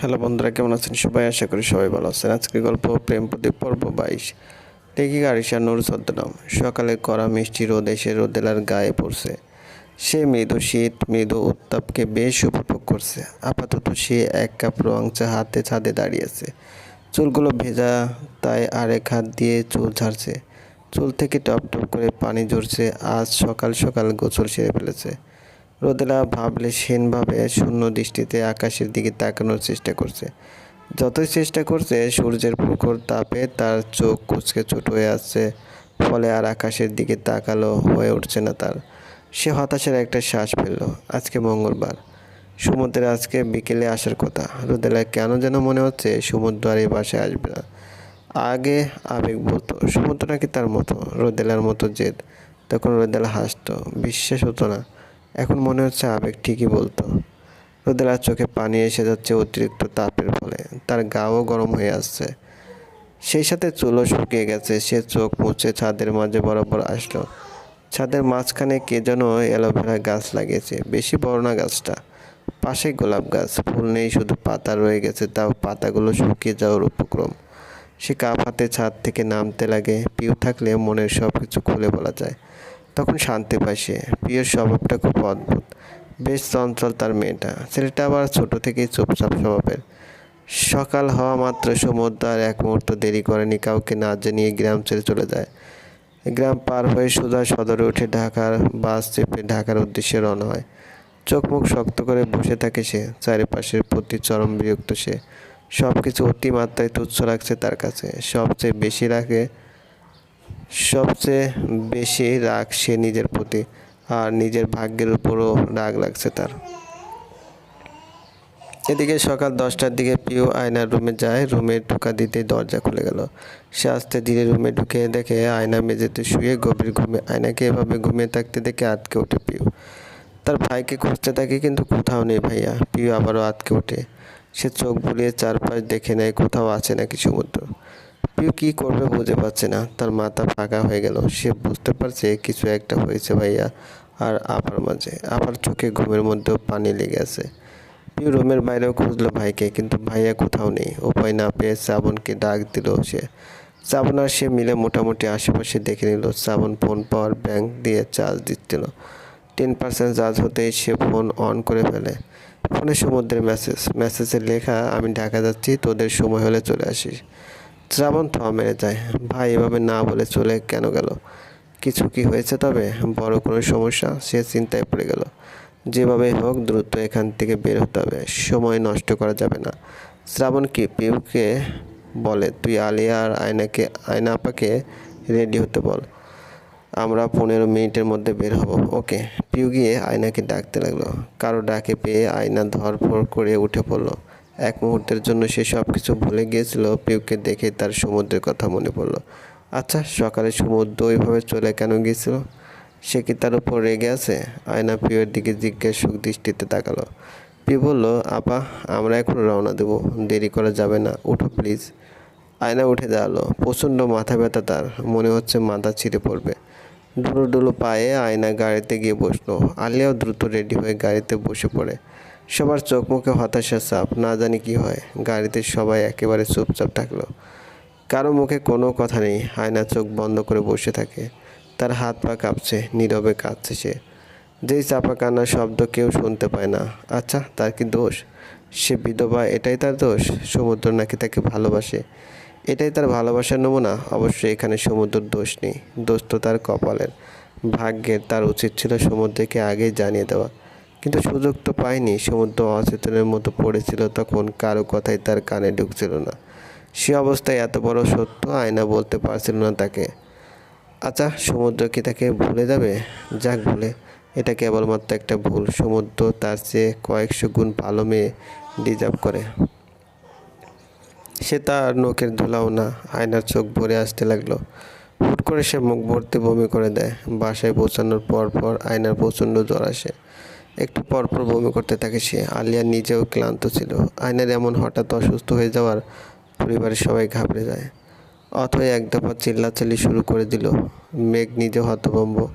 Hello বন্ধুরা, কেমন আছেন সবাই? আশা করি সবাই ভালো আছেন। আজকের গল্প প্রেম প্রদীপ পর্ব বাইশ। লেখিকা আরিশা নুর ছদ্মনাম। সকালে কড়া মিষ্টি রোদ এসে রোদেলার গায়ে পড়ছে। সে মৃদু শীত, মৃদু উত্তাপকে বেশ উপভোগ করছে। আপাতত সে এক কাপ রং চা হাতে ছাদে দাঁড়িয়েছে চুলগুলো ভেজা, তাই আরেক হাত দিয়ে চুল ঝাড়ছে। চুল থেকে টপ টপ করে পানি ঝরছে। আজ সকাল সকাল গোসল সেরে ফেলেছে। রোদেলা ভাবলে সেনভাবে শূন্য দৃষ্টিতে আকাশের দিকে তাকানোর চেষ্টা করছে। যতই চেষ্টা করছে, সূর্যের প্রখর তাপে তার চোখ কুচকে ছোট হয়ে আসছে, ফলে আর আকাশের দিকে তাকালো হয়ে উঠছে না তার। সে হতাশার একটা শ্বাস ফেলল, আজকে মঙ্গলবার। সমুদ্রে আজকে বিকেলে আসার কথা। রোদেলা কেন যেন মনে হচ্ছে সমুদ্র আর এই বাসায় আসবে না। আগে আবেগ বলতো সমুদ্র নাকি তার মতো? রোদেলার মতো জেদ। তখন রোদেলা হাসতো, বিশ্বাস হতো না। এখন মনে হচ্ছে আবেগ ঠিকই বলতো। রোদেলার চোখে পানি এসে যাচ্ছে অতিরিক্ত তাপের ফলে। তার গাও গরম হয়ে আসছে। সেই সাথে চুলও শুকিয়ে গেছে। সে চোখ মুছে ছাদের মাঝে বরাবর আসলো। ছাদের মাঝখানে কে যেন অ্যালোভেরা গাছ লাগিয়েছে। বেশি বড় না গাছটা। পাশে গোলাপ গাছ। ফুল নেই, শুধু পাতা রয়ে গেছে। তাও পাতাগুলো শুকিয়ে যাওয়ার উপক্রম। সে কাপ হাতে ছাদ থেকে নামতে লাগে। পিউ থাকলে মনের সব কিছু খুলে বলা যায়। তখন শান্তি পায় সে। পিওর স্বভাবটা খুব অদ্ভুত। বেশ চঞ্চল তার মেয়েটা। ছেলেটা আবার ছোট থেকেই চুপচাপ স্বভাবের। সকাল হওয়া মাত্র সমুদ্র আর এক মুহূর্ত দেরি করেনি কাউকে না জানিয়ে গ্রাম ছেড়ে চলে যায়। গ্রাম পার হয়ে সোজা সদরে উঠে ঢাকার বাস চেপে ঢাকার উদ্দেশ্যে রওনা হয়। চোখ মুখ শক্ত করে বসে থাকে সে। চারিপাশের প্রতি চরম বিরক্ত সে। সব কিছু অতিমাত্রায় তুচ্ছ রাখছে তার কাছে। সবচেয়ে বেশি রাখে সবচেয়ে বেশি রাগ সে নিজের প্রতি আর নিজের ভাগ্যের উপরও রাগ লাগছে তার। এদিকে সকাল দশটার দিকে পিও আয়নার রুমে যায়, রুমে ঢোকা দিতে দরজা খুলে গেল। সে আস্তে ধীরে রুমে ঢুকে দেখে আয়না মেঝেতে শুয়ে গভীর ঘুমে, আয়নাকে এভাবে ঘুমিয়ে থাকতে দেখে আটকে ওঠে পিউ। তার ভাইকে খুঁজতে থাকে কিন্তু কোথাও নেই ভাইয়া, পিউ আবারও আটকে ওঠে। সে চোখ বুলিয়ে চারপাশ দেখে নেয়, কোথাও আছে নাকি সমুদ্র। পিউ কী করবে বুঝে পাচ্ছে না। তার মাথা ফাঁকা হয়ে গেল। সে বুঝতে পারছে কিছু একটা হয়েছে ভাইয়া। আর আপার মাঝে, আপার চোখে ঘুমের মধ্যেও পানি লেগে আছে। পিউ রুমের বাইরেও খুঁজলো ভাইকে, কিন্তু ভাইয়া কোথাও নেই। উপায় না পেয়ে শ্রাবণকে ডাক দিল সে। শ্রাবণ আর সে মিলে মোটামুটি আশেপাশে দেখে নিল, শ্রাবণ ফোন পাওয়ার ব্যাংক দিয়ে চার্জ দিচ্ছিল। টেন পার্সেন্ট চার্জ হতেই সে ফোন অন করে ফেলে। ফোনে সমুদ্রের মেসেজ মেসেজে লেখা, আমি ঢাকা যাচ্ছি, তোদের সময় হলে চলে আসিস। শ্রাবণ থা মেরে যায়। ভাই, এভাবে না বলে চলে কেন গেল? কিছু কি হয়েছে তবে? বড় কোনো সমস্যা? সে চিন্তায় পড়ে গেল। যেভাবে হোক, দ্রুত এখান থেকে বের হতে হবে। সময় নষ্ট করা যাবে না। শ্রাবণ কি পিউকে বলে, তুই আলিয়া আর আয়নাকে, আয়না আপাকে রেডি হতে বল। আমরা পনেরো মিনিটের মধ্যে বের হব। ওকে। পিউ গিয়ে আয়নাকে ডাকতে লাগল। কারও ডাকে পেয়ে আয়না ধরফর করে উঠে পড়ল। এক মুহূর্তের জন্য সে সব কিছু ভুলে গিয়েছিল। পিউকে দেখে তার সমুদ্রের কথা মনে পড়ল। আচ্ছা সকালে সমুদ্র ওইভাবে চলে কেন গিয়েছিল? সে কি তার উপর রেগে আছে? আয়না পিউয়ের দিকে জিজ্ঞাসুক দৃষ্টিতে তাকালো। পিউ বলল, আপা, আমরা এখন রওনা দেবো। দেরি করা যাবে না। উঠো, প্লিজ। আয়না উঠে দাঁড়াল। প্রচণ্ড মাথা ব্যথা তার। মনে হচ্ছে মাথা ছিঁড়ে পড়বে। ডুলো ডুলো পায়ে আয়না গাড়িতে গিয়ে বসল। আলিয়াও দ্রুত রেডি হয়ে গাড়িতে বসে পড়ে। সবার চোখ মুখে হতাশার চাপ না জানি কি হয়। গাড়িতে সবাই একেবারে চুপচাপ থাকল। কারও মুখে কোনো কথা নেই, আয়না চোখ বন্ধ করে বসে থাকে। তার হাত পা কাঁপছে, নীরবে কাঁদছে সে। যেই চাপা কান্নার শব্দ কেউ শুনতে পায় না। আচ্ছা তার কি দোষ? সে বিধবা, এটাই তার দোষ? সমুদ্র নাকি তাকে ভালোবাসে? এটাই তার ভালোবাসার নমুনা? অবশ্যই এখানে সমুদ্রের দোষ নেই। দোষ তো তার কপালের। ভাগ্যের তার উচিত ছিল সমুদ্রকে আগেই জানিয়ে দেওয়া। কিন্তু সুযোগ তো পায়নি সমুদ্র অচেতনের মতো পড়েছিল তখন কারও কথাই তার কানে ঢুকছিল না। সে অবস্থায় এত বড় সত্য আয়না বলতে পারছিল না তাকে। আচ্ছা সমুদ্র কি তাকে ভুলে যাবে? যাক ভুলে। এটা কেবলমাত্র একটা ভুল। সমুদ্র তার চেয়ে কয়েকশো গুণ ভালো মেয়ে ডিজার্ভ করে। সে তার নখের ধুলাও না, আয়নার চোখ ভরে আসতে লাগল। হুট করে সে মুখ ভর্তি বমি করে দেয়। বাসায় পৌঁছানোর পর পর আয়নার প্রচণ্ড জ্বর আসে। একটু পর পর বমি করতে থাকে সে। আলিয়া নিজেও ক্লান্ত ছিল। আয়নার এমন হঠাৎ অসুস্থ হয়ে যাওয়ার পরিবারের সবাই ঘাবড়ে যায়। অথই এক দফা চিল্লাচিল্লি শুরু করে দিল। মেঘ নিজে হতভম্ব।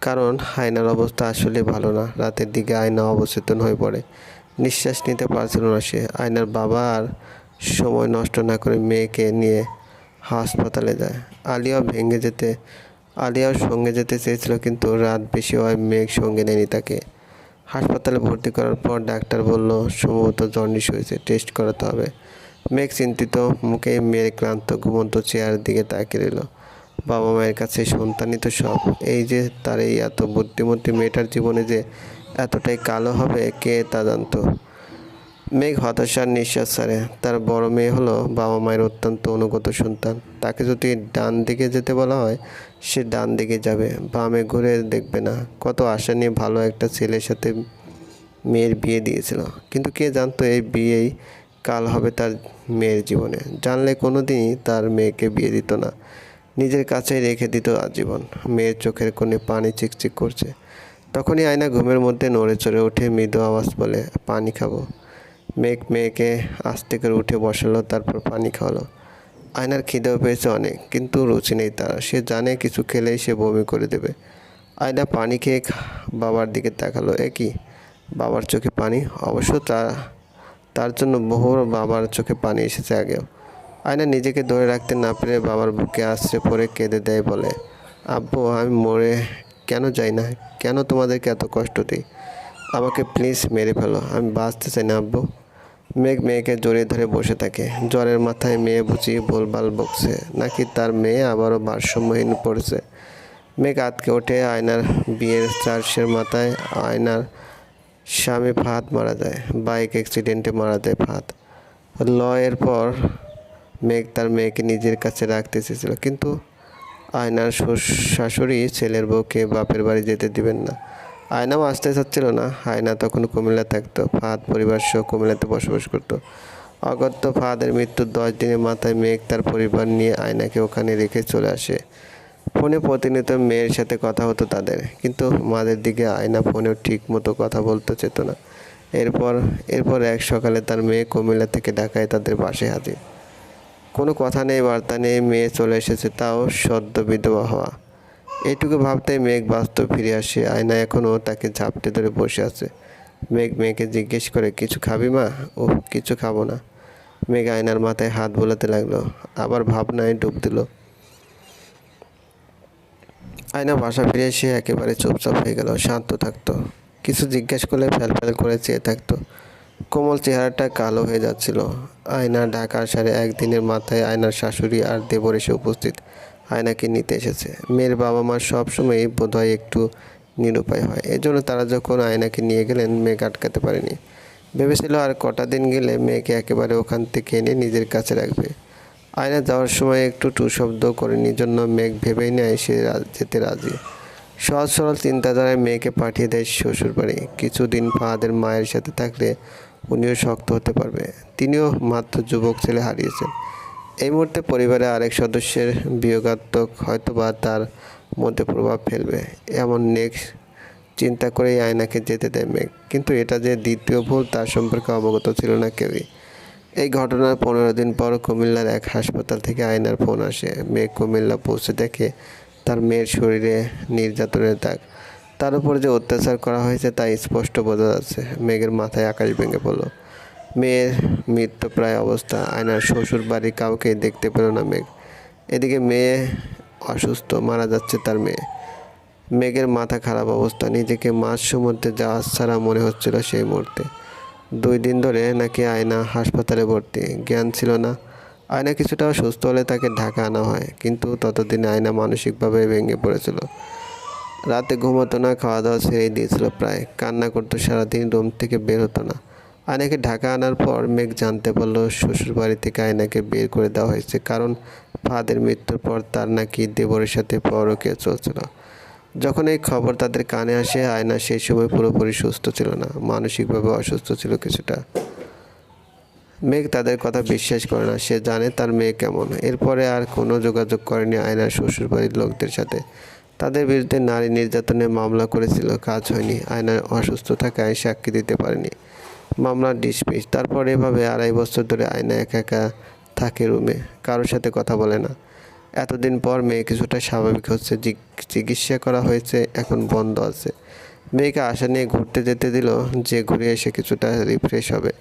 কারণ আয়নার অবস্থা আসলে ভালো না। রাতের দিকে আয়না অবচেতন হয়ে পড়ে। নিঃশ্বাস নিতে পারছিল না সে। আয়নার বাবা আর সময় নষ্ট না করে মেয়েকে নিয়ে হাসপাতালে যায়। আলিয়াও ভেঙে যেতে, আলিয়াও সঙ্গে যেতে চেয়েছিল, কিন্তু রাত বেশি হয় মেঘ সঙ্গে নেয়নি তাকে। হাসপাতালে ভর্তি করার পর ডাক্তার বলল, সম্ভবত জন্ডিস হয়েছে টেস্ট করাতে হবে। মেঘ চিন্তিত মুখে মেয়ের ক্লান্ত ঘুমন্ত চেয়ারের দিকে তাকিয়ে রইল। বাবা মায়ের কাছে সন্তানই তো সব। এই যে তার এই এত বুদ্ধিমতী মেয়েটার জীবনে যে এতটাই কালো হবে, কে তা জানতো? মেঘ হতাশার নিঃশ্বাস ছাড়ে। তার বড় মেয়ে হলো বাবা মায়ের অত্যন্ত অনুগত সন্তান। তাকে যদি ডান দিকে যেতে বলা হয়, সে ডান দিকে যাবে। বামে ঘুরে দেখবে না। কত আশা নিয়ে ভালো একটা ছেলের সাথে মেয়ের বিয়ে দিয়েছিল। কিন্তু কে জানতো এই বিয়েই কাল হবে তার মেয়ের জীবনে। জানলে কোনো দিনই তার মেয়েকে বিয়ে দিত না। নিজের কাছেই রেখে দিত আজীবন। মেয়ের চোখের কোণে পানি চিকচিক করছে। তখনই আয়না ঘুমের মধ্যে নড়ে চড়ে উঠে মৃদু আওয়াজ বলে, পানি খাব। মেঘ মেয়েকে আস্তে করে উঠে বসালো, তারপর পানি খাওয়ালো। আয়নার খিদেও পেয়েছে অনেক, কিন্তু রুচি নেই তার। সে জানে কিছু খেলেই সে বমি করে দেবে। আয়না পানি খেয়ে বাবার দিকে তাকালো। এ কি? বাবার চোখে পানি? অবশ্য তা, তার জন্য বহু বাবার চোখে পানি এসেছে আগেও। আয়না নিজেকে ধরে রাখতে না পেরে বাবার বুকে আশ্রে পড়ে কেঁদে দেয়, বলে, আব্বু, আমি মরে কেন যাই না? কেন তোমাদেরকে এত কষ্ট দিই? আমাকে প্লিজ মেরে ফেলো। আমি বাঁচতে চাই না, আব্বু। মেঘ মেয়েকে জড়িয়ে ধরে বসে থাকে। জ্বরের মাথায় মেয়ে বুঝি ভুলভাল বকছে, নাকি তার মেয়ে আবারও ভারসাম্যহীন পড়ছে? মেঘ আতকে ওঠে আয়নার বিয়ের চার্চের মাথায়। আয়নার স্বামী ফাহাদ মারা যায়, বাইক অ্যাক্সিডেন্টে মারা যায় ফাহাদ লয়ের পর মেঘ তার মেয়েকে নিজের কাছে রাখতে চেয়েছিল, কিন্তু আয়নার শাশুড়ি ছেলের বউকে বাপের বাড়ি যেতে দিবেন না। আয়নাও আসতে চাচ্ছিল না। আয়না তখন কুমিল্লা থাকতো। ফাহাদ পরিবার সহ কুমিল্লাতে বসবাস করতো। অগত্য ফাহাদের মৃত্যুর দশ দিনের মাথায় মেঘ তার পরিবার নিয়ে আয়নাকে ওখানে রেখে চলে আসে। ফোনে প্রতিনিয়ত মেয়ের সাথে কথা হতো তাদের। কিন্তু মাদের দিকে আয়না ফোনেও ঠিক মতো কথা বলতে চেত না। এরপর এরপর এক সকালে তার মেয়ে কুমিল্লা থেকে ঢাকায় তাদের বাসে হাজির। কোনো কথা নেই, বার্তা নেই, মেয়ে চলে এসেছে, তাও সদ্য বিধবা হওয়া। এইটুকু ভাবতে মেঘ বাস্তব ফিরে আসে। আয়না এখনও তাকে ঝাপটে ধরে বসে আছে। মেঘ মেয়েকে জিজ্ঞেস করে, কিছু খাবি মা? ও কিছু খাব না। মেঘ আয়নার মাথায় হাত বোলাতে লাগল। আবার ভাবনায় ডুব দিল। আয়না বাসা ফিরে এসে একেবারে চুপচাপ হয়ে গেল, শান্ত থাকতো। কিছু জিজ্ঞেস করলে ফ্যাল ফ্যাল করে চেয়ে থাকতো। কোমল চেহারাটা কালো হয়ে যাচ্ছিল। আয়না ঢাকার সাড়ে একদিনের মাথায় আয়নার শাশুড়ি আর দেবর এসে উপস্থিত। আয়নাকে নিতে এসেছে। মেয়ের বাবা মা সবসময়ই বোধহয় একটু নিরুপায় হয়। এজন্য তারা যখন আয়নাকে নিয়ে গেলেন, মেঘ আটকাতে পারেনি। ভেবেছিল আর কটা দিন গেলে মেয়েকে একেবারে ওখান থেকে এনে নিজের কাছে রাখবে। আয়না যাওয়ার সময় একটু টু শব্দ করেনি জন্য মেঘ ভেবেই নেয় সে যেতে রাজি। সহজ সরল চিন্তাধারায় মেয়েকে পাঠিয়ে দেয় শ্বশুর বাড়ি কিছুদিন ফাহাদের মায়ের সাথে থাকলে উনিও শক্ত হতে পারবে। তিনিও মাত্র যুবক ছেলে হারিয়েছেন। এই মুহূর্তে পরিবারে আরেক সদস্যের বিয়োগাত্মক হয়তোবা তার মধ্যে প্রভাব ফেলবে। এমন নেক্সট চিন্তা করেই আয়নাকে যেতে দেয় মেঘ। কিন্তু এটা যে দ্বিতীয় ভুল তার সম্পর্কে অবগত ছিল না কেউই। এই ঘটনার পনেরো দিন পর কুমিল্লার এক হাসপাতাল থেকে আয়নার ফোন আসে। মেঘ কুমিল্লা পৌঁছে দেখে তার মেয়ের শরীরে নির্যাতনের দাগ। তার উপর যে অত্যাচার করা হয়েছে তা স্পষ্ট বোঝা যাচ্ছে। মেঘের মাথায় আকাশ ভেঙে পড়ল। মেয়ের মৃত্যুপ্রায় অবস্থা, আয়নার শ্বশুর বাড়ি কাউকে দেখতে পেল না মেঘ। এদিকে মেয়ে অসুস্থ, মারা যাচ্ছে তার মেয়ে। মেঘের মাথা খারাপ অবস্থা, নিজেকে মাঝ সমুদ্রে জাহাজ ছাড়া মনে হচ্ছিল সেই মুহূর্তে। দুই দিন ধরে নাকি আয়না হাসপাতালে ভর্তি, জ্ঞান ছিল না। আয়না কিছুটা সুস্থ হলে তাকে ঢাকা আনা হয়, কিন্তু ততদিনে আয়না মানসিকভাবে ভেঙে পড়েছিল। রাতে ঘুমোতো না খাওয়া দাওয়া ছেড়েই দিয়েছিল প্রায়। কান্না করতো সারাদিন, রুম থেকে বের হতো না। আয়নাকে ঢাকা আনার পর মেঘ জানতে পারল শ্বশুর বাড়ি থেকে আয়নাকে বের করে দেওয়া হয়েছে, কারণ ফাদের মৃত্যুর পর তার নাকি দেবরের সাথে পরকীয়া চলছিল। যখন এই খবর তাদের কানে আসে, আয়না সেই সময় পুরোপুরি সুস্থ ছিল না, মানসিকভাবে অসুস্থ ছিল কিছুটা। মেঘ তাদের কথা বিশ্বাস করে না, সে জানে তার মেয়ে কেমন। এরপরে আর কোনো যোগাযোগ করেনি আয়নার শ্বশুরবাড়ির লোকদের সাথে। তাদের বিরুদ্ধে নারী নির্যাতনের মামলা করেছিল, কাজ হয়নি। আয়নার অসুস্থ থাকায় সাক্ষী দিতে পারেনি। মামলা ডিসমিস তারপর এভাবে আড়াই বছর ধরে আয়না একা একা থাকে রুমে, কারোর সাথে কথা বলে না। এতদিন পর মেয়ে কিছুটা স্বাভাবিক হচ্ছে চিকিৎসা করা হয়েছে, এখন বন্ধ আছে। মেয়েকে আশা নিয়ে ঘুরতে যেতে দিল, যে ঘুরে এসে কিছুটা রিফ্রেশ হবে।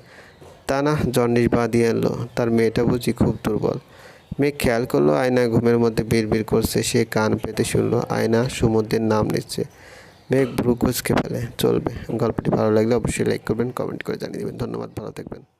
তা না জন্ডিস বা দিয়ে এলো তার মেয়েটা বুঝি খুব দুর্বল। মেয়ে খেয়াল করল, আয়না ঘুমের মধ্যে বিড়বিড় করছে। সে কান পেতে শুনলো, আয়না সমুদ্রের নাম নিচ্ছে। মেঘ ভ্রু ফেলে চলবে। গল্পটি ভালো লাগলে অবশ্যই লাইক করবেন কমেন্ট করে জানিয়ে দেবেন। ধন্যবাদ, ভালো থাকবেন।